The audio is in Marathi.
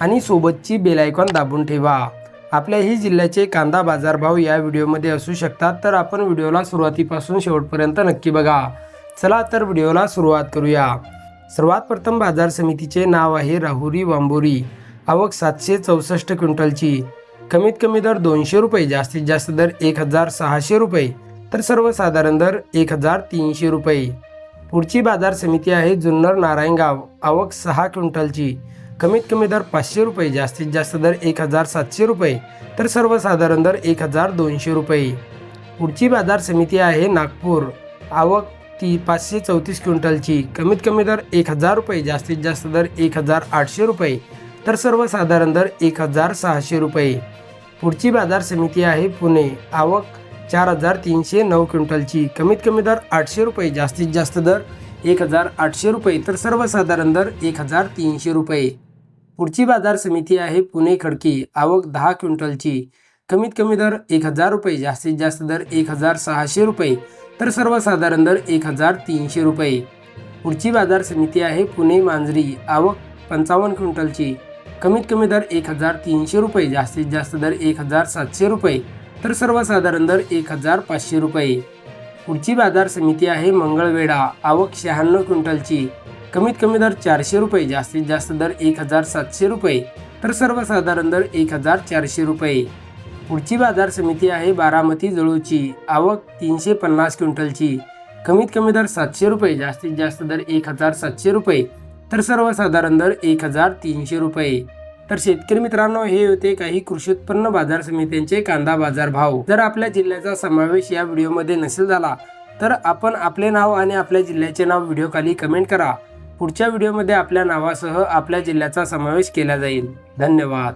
आणि सोबतची बेल आयकॉन दाबून ठेवा. आपल्याही जिल्ह्याचे कांदा बाजारभाव या व्हिडिओमध्ये असू शकतात तर आपण व्हिडिओला सुरुवातीपासून शेवटपर्यंत नक्की बघा. चला तर व्हिडिओला सुरुवात करूया. सर्वात प्रथम बाजार समितीचे नाव आहे राहुरी वांबोरी. आवक सातशे चौसष्ट क्विंटलची. कमीत कमी दर दोनशे रुपये जास्तीत जास्त दर एक हजार सहाशे रुपये तर सर्वसाधारण दर एक हजार तीनशे रुपये. पुढची बाजार समिती आहे जुन्नर नारायणगाव आवक सहा क्विंटलची. कमीत कमी दर पाचशे रुपये जास्तीत जास्त दर एक हजार सातशे रुपये तर सर्वसाधारण दर एक हजार दोनशे रुपये. पुढची बाजार समिती आहे नागपूर. आवक ती पाचशे चौतीस क्विंटलची. कमीत कमी दर एक हजार रुपये जास्तीत जास्त दर एक हजार आठशे रुपये तर सर्वसाधारण दर एक हजार सहाशे रुपये. पुढची बाजार समिती आहे पुणे. आवक चार हजार तीनशे नऊ क्विंटलची. कमीत कमी दर आठशे रुपये जास्तीत जास्त दर एक हजार आठशे रुपये तर सर्वसाधारण दर एक हजार तीनशे रुपये. पुढची बाजार समिती आहे पुणे खडकी. आवक दहा क्विंटलची. कमीत कमी दर एक हजार रुपये जास्तीत जास्त दर एक हजार सहाशे रुपये तर सर्वसाधारण दर एक हजार तीनशे रुपये. पुढची बाजार समिती आहे पुणे मांजरी. आवक पंचावन्न क्विंटलची. कमीत कमी दर एक हजार तीनशे रुपये जास्तीत जास्त दर एक हजार सातशे रुपये तर सर्वसाधारण दर एक हजार पाचशे रुपये. पुढची बाजार समिती आहे मंगळवेढा. आवक शहाण्णव क्विंटलची. कमीत कमी दर चारशे रुपये जास्तीत जास्त दर एक हजार सातशे रुपये तर सर्वसाधारण दर एक हजार चारशे रुपये. पुढची बाजार समिती आहे बारामती जळूची आवक तीनशे पन्नास क्विंटलची. कमीत कमी दर सातशे रुपये जास्तीत जास्त दर एक हजार सातशे रुपये तर सर्वसाधारण दर एक हजार तीनशे रुपये. तर शेतकरी मित्रांनो हे होते काही कृषी उत्पन्न बाजार समित्यांचे कांदा बाजार भाव. जर आपल्या जिल्ह्याचा समावेश या व्हिडिओमध्ये नसेल झाला तर आपण आपले नाव आणि आपल्या जिल्ह्याचे नाव व्हिडिओ खाली कमेंट करा. पुढच्या व्हिडिओमध्ये आपल्या नावासह आपल्या जिल्ह्याचा समावेश केला जाईल. धन्यवाद.